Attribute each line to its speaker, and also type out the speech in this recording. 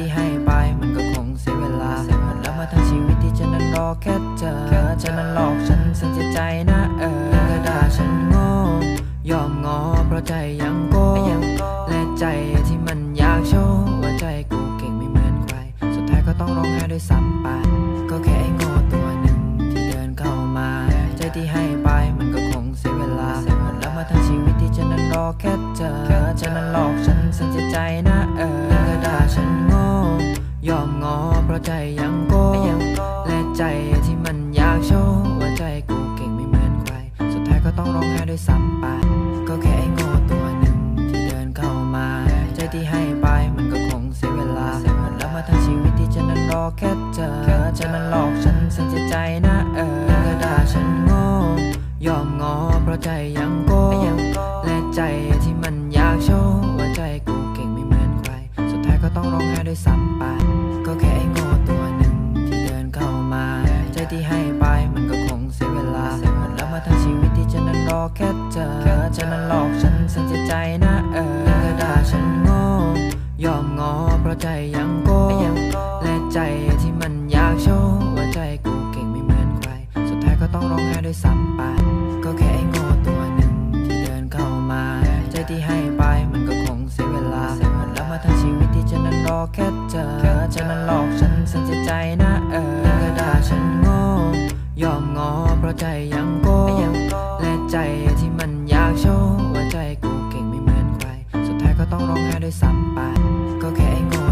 Speaker 1: ที่ให้ไปมันก็คงเสียเวลาแล้วมาทั้งชีวิตที่ฉันนั้นรอแค่เจอฉันนั้นหลอกฉันสัจญใจนะเออก็ด่าฉันโง่ยอมงอเพราะใจยังโก้และใจที่มันอยากโชว์ว่าใจกูเก่งไม่เหมือนใคร สุดท้ายก็ต้องร้องไห้ด้วยซ้ำไปก็แค่ไอ้โง่ตัวหนึ่งที่เดินเข้ามา ใจที่ให้ไปมันก็คงเสียเวลาแล้วมาทั้งชีวิตที่ฉันนั้นรอแค่เจอฉันนั้นหลอกฉันสัจญใจนะ ใจยังโก้และใจที่มันอยากโชว์ว่าใจกูเก่งไม่เหมือนใคร สุดท้ายก็ต้องร้องไห้ด้วยซ้ำไปก็แค่ไอ้โง่ตัวหนึ่งที่เดินเข้ามา ใจที่ให้ไปมันก็คงเสียเวลาแล้วมาทั้งชีวิตที่ฉันนั้นรอแค่เจอจมันหลอกฉันเสียใจนะเออก็ด่าฉันโง่ยอมงอเพราะใจยังโก้และใจที่มันอยากโชว์ว่าใจกูเก่งไม่เหมือนใคร สุดท้ายก็ต้องร้องไห้ด้วยซ้ำไปก็แค่ไอ้โง่ แค่เจอจะมันหลอกฉันเสียใจนะเออก็ด่าฉันโง่ ยอมงอเพราะใจยังโก้และใจที่มันอยากโชว์ว่าใจกูเก่งไม่เหมือนใคร สุดท้ายก็ต้องร้องไห้ด้วยซ้ำไปก็แค่ไอ้โง่ตัวหนึ่งที่เดินเข้ามา ใจที่ให้ไปมันก็คงเสียเวลาแล้วมาทั้งชีวิตที่ฉันนั้นรอแค่เจอจะมันหลอกฉันเสียใจนะเออก็ด่าฉันโง่ยอมงอเพราะใจยังโก้ และใจที่มันอยากโชว์ว่าใจกูเก่งไม่เหมือนใคร สุดท้ายก็ต้องร้องไห้ด้วยซ้ำไปก็แค่ไอ้โง่